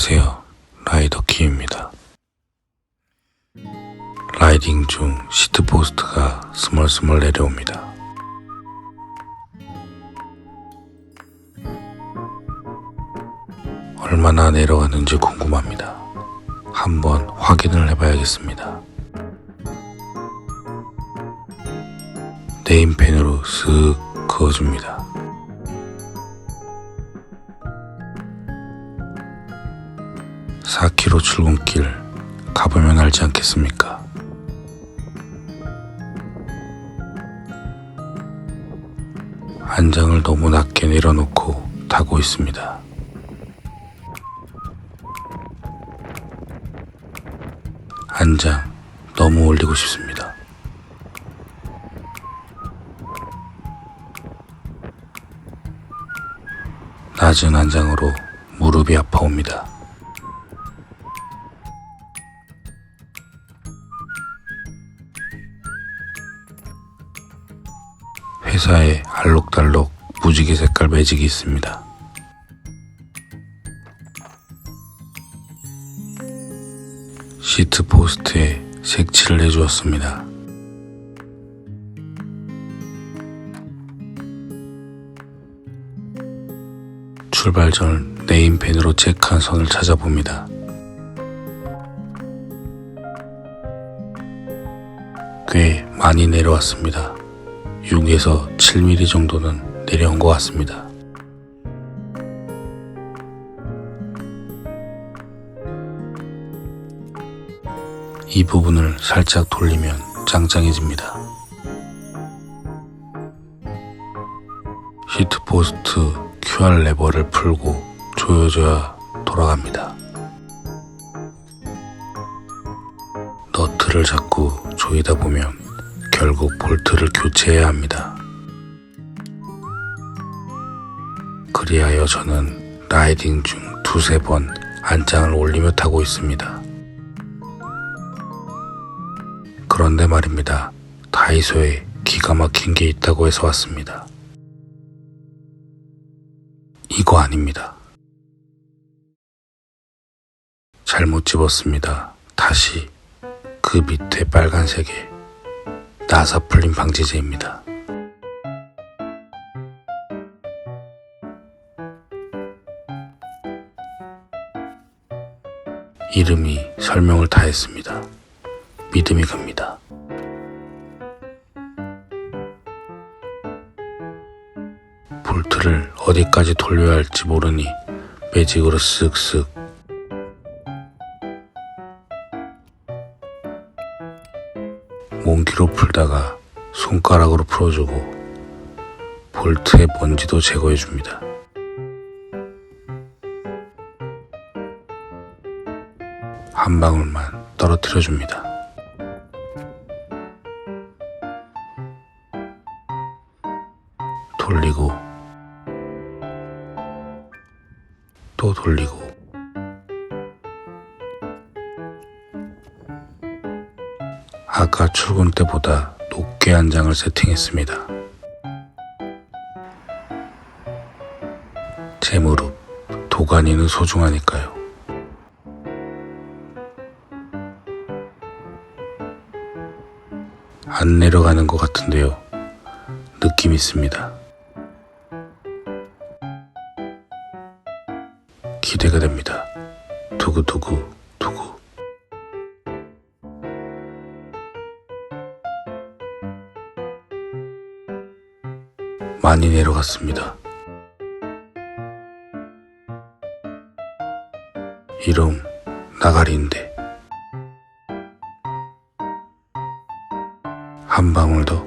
안녕하세요. 라이더 키입니다. 라이딩 중 시트포스트가 스멀스멀 내려옵니다. 얼마나 내려가는지 궁금합니다. 한번 확인을 해봐야겠습니다. 네임펜으로 쓱 그어줍니다. 사 k 로 출근길 가보면 알지 않겠습니까? 안장을 너무 낮게 내려놓고 타고 있습니다. 안장 너무 올리고 싶습니다. 낮은 안장으로 무릎이 아파옵니다. 회사에 알록달록 무지개 색깔 매직이 있습니다. 시트 포스트에 색칠을 해주었습니다. 출발 전 네임펜으로 체크한 선을 찾아봅니다. 꽤 많이 내려왔습니다. 6에서 7mm 정도는 내려온 것 같습니다. 이 부분을 살짝 돌리면 짱짱해집니다. 시트 포스트 QR 레버를 풀고 조여줘야 돌아갑니다. 너트를 잡고 조이다 보면 결국 볼트를 교체해야 합니다. 그리하여 저는 라이딩 중 두세 번 안장을 올리며 타고 있습니다. 그런데 말입니다. 다이소에 기가 막힌 게 있다고 해서 왔습니다. 이거 아닙니다. 잘못 집었습니다. 다시 그 밑에 빨간색에 나사 풀림 방지제입니다. 이름이 설명을 다 했습니다. 믿음이 갑니다. 볼트를 어디까지 돌려야 할지 모르니 매직으로 쓱쓱 몽기로 풀다가 손가락으로 풀어주고 볼트의 먼지도 제거해줍니다. 한 방울만 떨어뜨려줍니다. 돌리고 또 돌리고 아까 출근 때보다 높게 한 장을 세팅했습니다. 제 무릎 도가니는 소중하니까요. 안 내려가는 것 같은데요. 느낌 있습니다. 기대가 됩니다. 두구두구 두구. 많이 내려갔습니다. 이름 나가리인데 한 방울 더